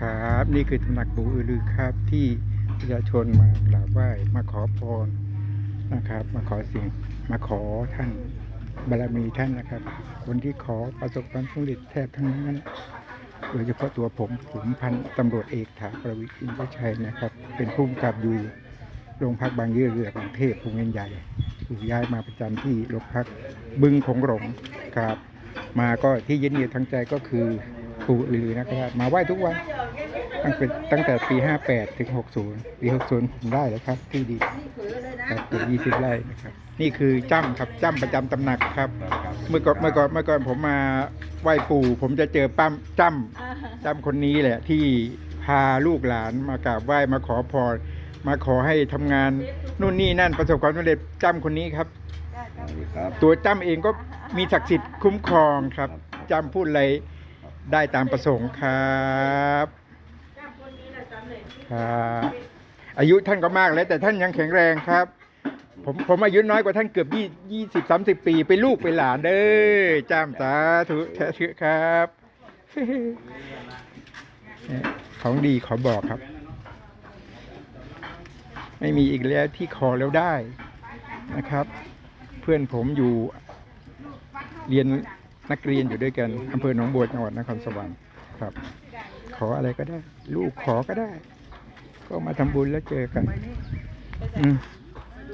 ครับ นี่คือตำหนักปู่อือลือครับที่ประชาชนมากราบไหว้มาขอพรนะครับ มาขอสิ่งมาขอท่านบารมีท่านนะครับ คนที่ขอประสบความสำเร็จแทบทั้งนั้นโดยเฉพาะตัวผมผมพันตำรวจเอกถาประวิทย์อินทรชัยนะครับ เป็นผู้กำกับอยู่โรงพักบางเยื่อเรือกรุงเทพภูเงินใหญ่ถูกย้ายมาประจำที่โรงพักบึงคงหลงครับ มาก็ที่ยึดเหนี่ยวทั้งใจก็คือ ปู่อือลือนะครับมาไหว้ทุกวันตั้งแต่ตั้งแต่ปี 58 ถึง 60 ปี 60 ผมได้แล้วครับ ที่ดีครับเกือบ20 ไร่นะครับ นี่คือจ้ำครับจ้ำประจำตำหนักครับ เมื่อก่อนเมื่อก่อนเมื่อก่อนผมมาไหว้ปู่ ผมจะเจอปั้มจ้ำจ้ำคนนี้แหละที่พาลูกหลานมากราบไหว้มาขอพรมาขอให้ทำงานนู่นนี่นั่นประสบความสำเร็จจ้ำคนนี้ครับครับ ตัวจ้ำเองก็มีศักดิ์สิทธิ์คุ้มครองครับจ้ำพูดอะไร ได้ตามประสงค์ครับครับอายุท่านก็มากแล้ว แต่ท่านยังแข็งแรงครับ ผมผมอายุน้อยกว่าท่านเกือบยี่ยี่สิบสามสิบปีเป็นลูกเป็นหลานเด้อจ้ำสาธุแท้เชื่อครับ ของดีขอบอกครับ ไม่มีอีกแล้วที่ขอแล้วได้นะครับ เพื่อนผมอยู่เรียน นักเรียนอยู่ด้วยกันอำเภอหนองบัวจังหวัดนครสวรรค์ครับ ขออะไรก็ได้ ลูกขอก็ได้ ก็มาทำบุญแล้วเจอกันอื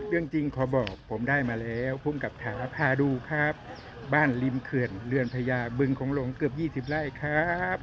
เรื่องจริงขอบอกผมได้มาแล้วพุ่มกับถาพาดูครับ บ้านริมเขื่อนเรือนพญาบึงของหลงเกือบ 20 ไร่ครับ